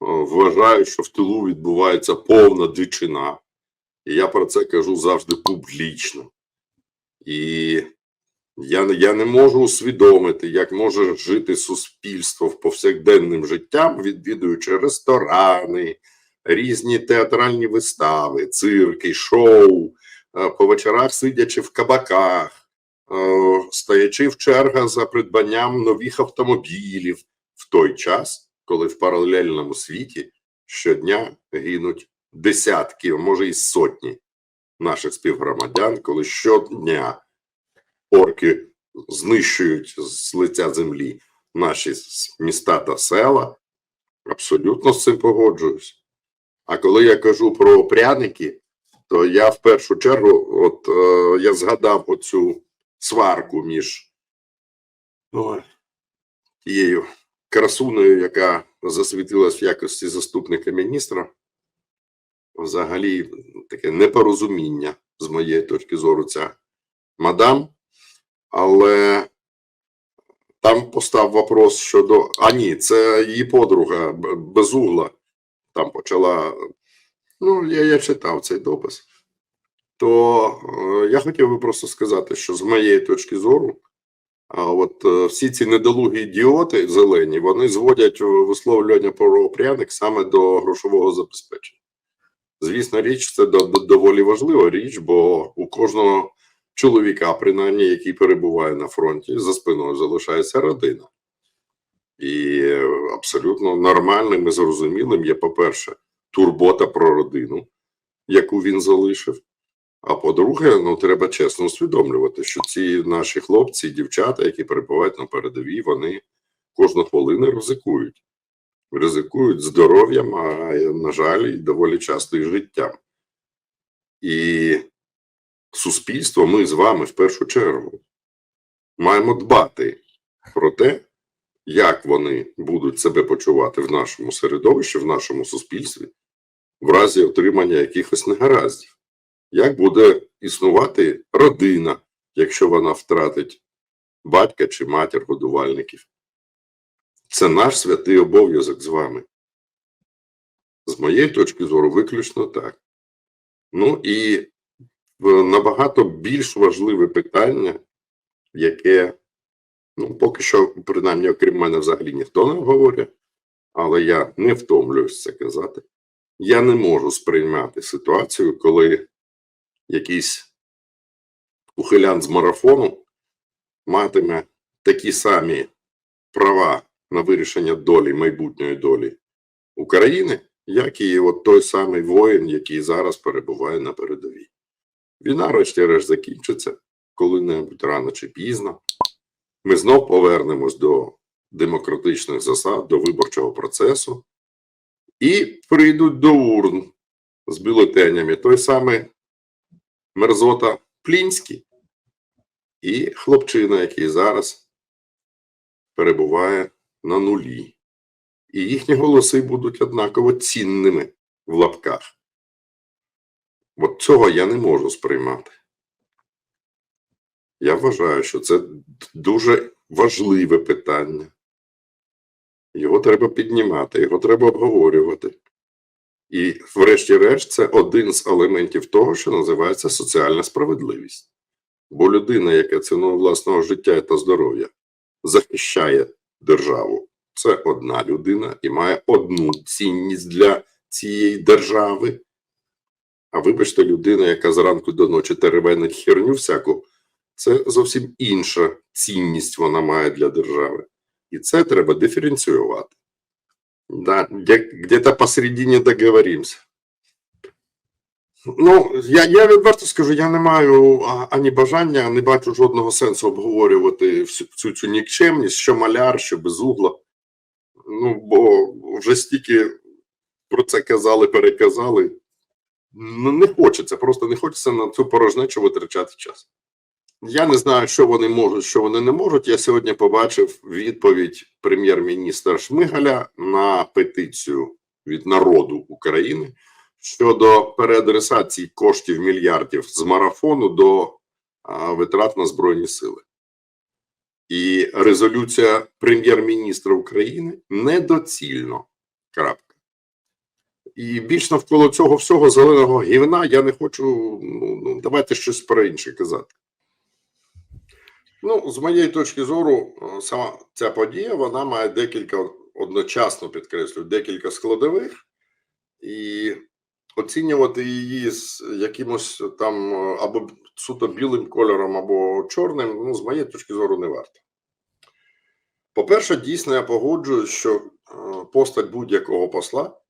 вважаю, що в тилу відбувається повна дичина. І я про це кажу завжди публічно. І я, я не можу усвідомити, як може жити суспільство в повсякденним життям, відвідуючи ресторани, різні театральні вистави, цирки, шоу, е, по вечорах сидячи в кабаках е, стоячи в чергах за придбанням нових автомобілів в той час, коли в паралельному світі щодня гинуть десятки, може і сотні наших співгромадян, коли щодня орки знищують з лиця землі наші міста та села, абсолютно з цим погоджуюсь. А коли я кажу про пряники, то я в першу чергу, от е, я згадав оцю сварку між ой, тією красунею, яка засвітилась в якості заступника міністра. Взагалі таке непорозуміння з моєї точки зору, ця мадам. Але там постав вопрос щодо. А ні, це її подруга безугла. Там почала. Ну, я, я читав цей допис то е, я хотів би просто сказати, що з моєї точки зору, а от е, всі ці недолугі ідіоти зелені, вони зводять е, висловлювання про пряник саме до грошового забезпечення. Звісно, річ, це до, до- доволі важлива річ, бо у кожного чоловіка, принаймні, який перебуває на фронті, за спиною залишається родина. І е, абсолютно нормальним і зрозумілим є, по-перше, турбота про родину, яку він залишив. А по-друге, ну треба чесно усвідомлювати, що ці наші хлопці, дівчата, які перебувають на передовій, вони кожну хвилину ризикують. Ризикують здоров'ям, а на жаль, і доволі часто і життям. І суспільство, ми з вами в першу чергу маємо дбати про те, як вони будуть себе почувати в нашому середовищі, в нашому суспільстві, в разі отримання якихось негараздів як буде існувати родина, якщо вона втратить батька чи матір годувальників. Це наш святий обов'язок з вами. З моєї точки зору, виключно так. Ну і е, набагато більш важливе питання, яке, ну, поки що, принаймні, окрім мене, взагалі ніхто не обговорює, але я не втомлююсь це казати. Я не можу сприймати ситуацію, коли якийсь ухилян з марафону матиме такі самі права на вирішення долі, майбутньої долі України, як і от той самий воїн, який зараз перебуває на передовій. Війна, врешті-решт, закінчиться коли-небудь рано чи пізно. Ми знов повернемось до демократичних засад, до виборчого процесу і прийдуть до урн з бюлетенями. Той самий мерзота Плінський і хлопчина, який зараз перебуває на нулі. І їхні голоси будуть однаково цінними в лапках. От цього я не можу сприймати. Я вважаю, що це дуже важливе питання. Його треба піднімати, його треба обговорювати. І, врешті-решт, це один з елементів того, що називається соціальна справедливість. Бо людина, яка ціною власного життя та здоров'я захищає державу, це одна людина і має одну цінність для цієї держави. А вибачте, людина, яка зранку до ночі теревенить херню всяку, це зовсім інша цінність вона має для держави. І це треба диференціювати. Да, где- где-то посередине договоримся. Ну, я, я відверто скажу, я не маю ані бажання, не бачу жодного сенсу обговорювати всю цю, цю нікчемність, що маляр, що безугла. Ну, бо вже стільки про це казали, переказали. Не хочеться, просто не хочеться на цю порожнечу витрачати час. Я не знаю, що вони можуть, що вони не можуть. Я сьогодні побачив відповідь прем'єр-міністра Шмигаля на петицію від народу України щодо переадресації коштів мільярдів з марафону до витрат на Збройні Сили. І резолюція прем'єр-міністра України недоцільно. Крапка. І більш навколо цього всього зеленого гівна я не хочу. Ну, ну давайте щось про інше казати. Ну, з моєї точки зору, е, сама ця подія вона має декілька одночасно підкреслюю, декілька складових, і оцінювати її з якимось там е, або суто білим кольором, або чорним, ну, з моєї точки зору, не варто. По-перше, дійсно, я погоджуюсь, що е, постать будь-якого посла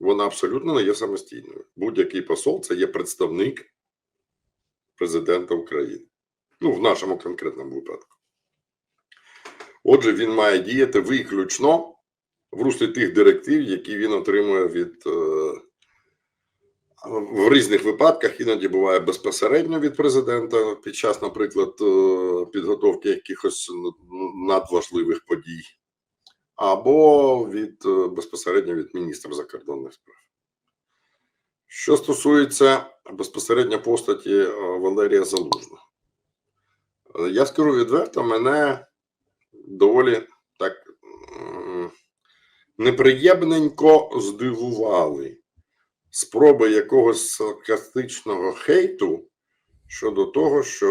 вона абсолютно не є самостійною. Будь-який посол це є представник президента України. Ну, в нашому конкретному випадку. Отже, він має діяти виключно в руслі тих директив, які він отримує від е, в різних випадках, іноді буває безпосередньо від президента під час, наприклад, е, підготовки якихось надважливих подій, або від е, безпосередньо від міністра закордонних справ. Що стосується безпосередньо постаті Валерія Залужного, я скажу відверто, мене доволі так неприємненько здивували спроби якогось саркастичного хейту щодо того, що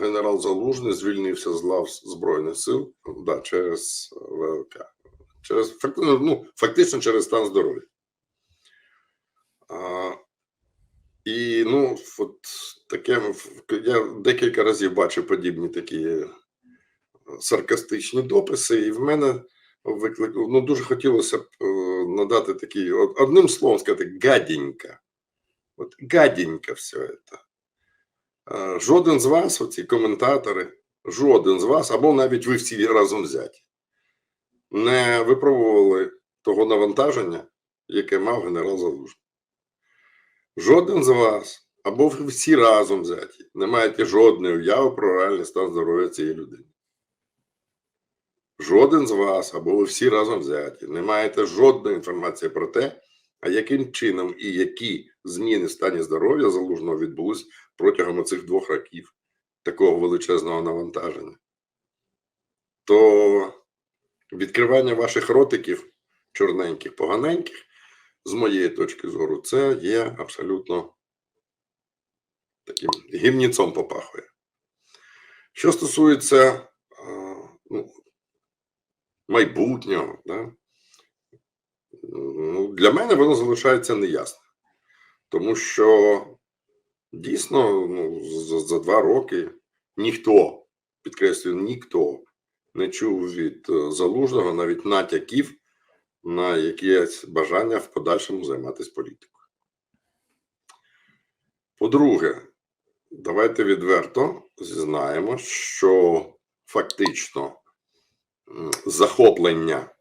генерал Залужний звільнився з лав Збройних сил да, через ВЛК. Через, ну, фактично через стан здоров'я. І ну, от таке я декілька разів бачив подібні такі е, саркастичні дописи, і в мене виклик, ну, дуже хотілося б е, надати от, одним словом сказати, гаденько. От гаденько все це. Жоден з вас, оці коментатори, жоден з вас, або навіть ви всі разом взяті, не випробували того навантаження, яке мав генерал Залужний. Жоден з вас, або всі разом взяті, не маєте жодної уяви про реальний стан здоров'я цієї людини. Жоден з вас, або ви всі разом взяті, не маєте жодної інформації про те, а яким чином і які зміни в стані здоров'я залужного відбулись протягом цих двох років такого величезного навантаження. То відкривання ваших ротиків, чорненьких, поганеньких, з моєї точки зору, це є абсолютно таким гімніцом попахує. Що стосується ну, майбутнього, да, ну, для мене воно залишається неясним. Тому що дійсно ну, за, за два роки ніхто, підкреслюю, ніхто не чув від е, залужного навіть натяків на якесь бажання в подальшому займатися політикою. По-друге, давайте відверто зізнаємо, що фактично захоплення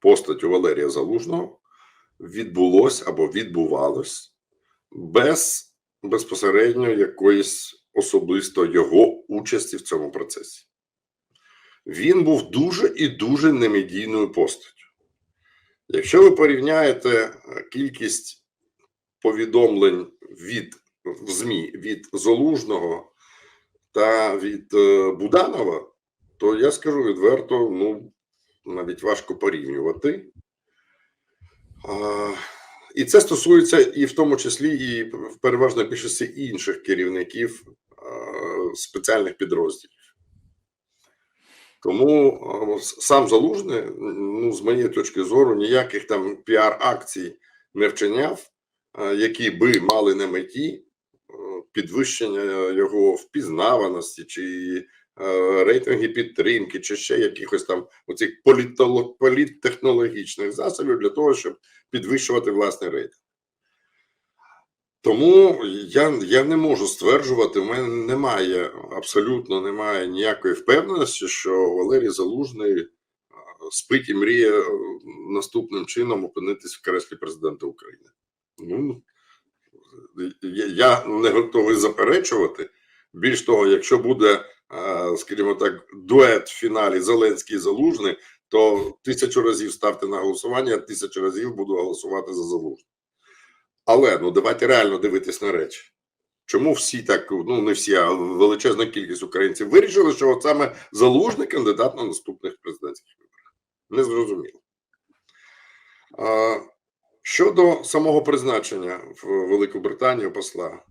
постаттю Валерія Залужного відбулось або відбувалось без безпосередньо якоїсь особисто його участі в цьому процесі. Він був дуже і дуже немедійною постаттю. Якщо ви порівняєте е, кількість повідомлень від в ЗМІ від Залужного та від е, Буданова, то я скажу відверто, ну навіть важко порівнювати. І це стосується і в тому числі і в переважно більшості інших керівників спеціальних підрозділів. Тому сам Залужний, ну, з моєї точки зору, ніяких там піар-акцій не вчиняв, які би мали на меті е, підвищення його впізнаваності чи е, рейтинги підтримки, чи ще якихось там оцих політтехнологічних засобів для того, щоб підвищувати власний рейтинг. Тому я, я не можу стверджувати, в мене немає абсолютно немає ніякої впевненості, що Валерій Залужний спить і мріє е, наступним чином опинитись в креслі президента України. Ну, я, не готовий заперечувати. Більш того, якщо буде, скажімо так, дует в фіналі Зеленський Залужний, то тисячу разів ставте на голосування, а тисячу разів буду голосувати за Залужний. Але ну давайте реально дивитись на речі. Чому всі так, ну не всі, а величезна кількість українців вирішили, що от саме залужний кандидат на наступних президентських виборах? Не зрозуміло. А, щодо самого призначення в Велику Британію посла,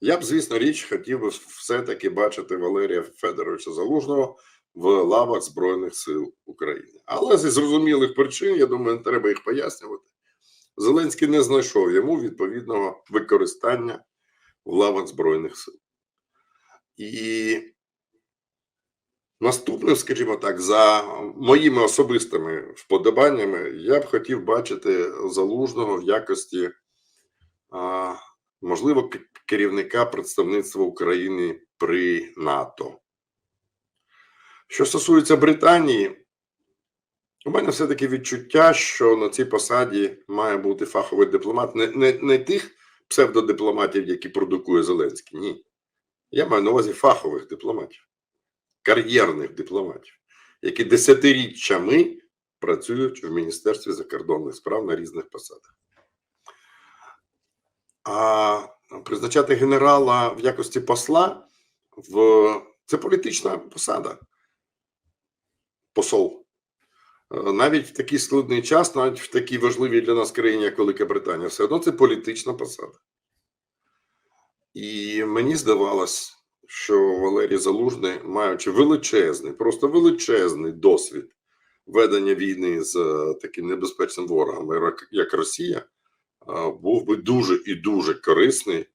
я б, звісно, річ хотів би все-таки бачити Валерія Федоровича Залужного в лавах Збройних сил України. Але зі зрозумілих причин, я думаю, не треба їх пояснювати. Зеленський не знайшов йому відповідного використання в лавах Збройних сил. І наступним, скажімо так, за моїми особистими вподобаннями, я б хотів бачити залужного в якості, можливо, керівника представництва України при НАТО. Що стосується Британії, у мене все-таки відчуття, що на цій посаді має бути фаховий дипломат, не, не, не тих псевдодипломатів, які продукує Зеленський. Ні. Я маю на увазі фахових дипломатів, кар'єрних дипломатів, які десятиріччями працюють в Міністерстві закордонних справ на різних посадах. А призначати генерала в якості посла в це політична посада. Посол. Е, Навіть в такий складний час, навіть в такій важливій для нас країні, як Велика Британія, все одно це політична посада. І мені здавалось, що Валерій Залужний, маючи величезний, просто величезний досвід ведення війни з е, таким небезпечним ворогом, як- Росія, е, був би дуже і дуже корисний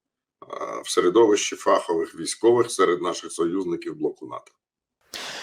в середовищі фахових військових серед наших союзників блоку НАТО.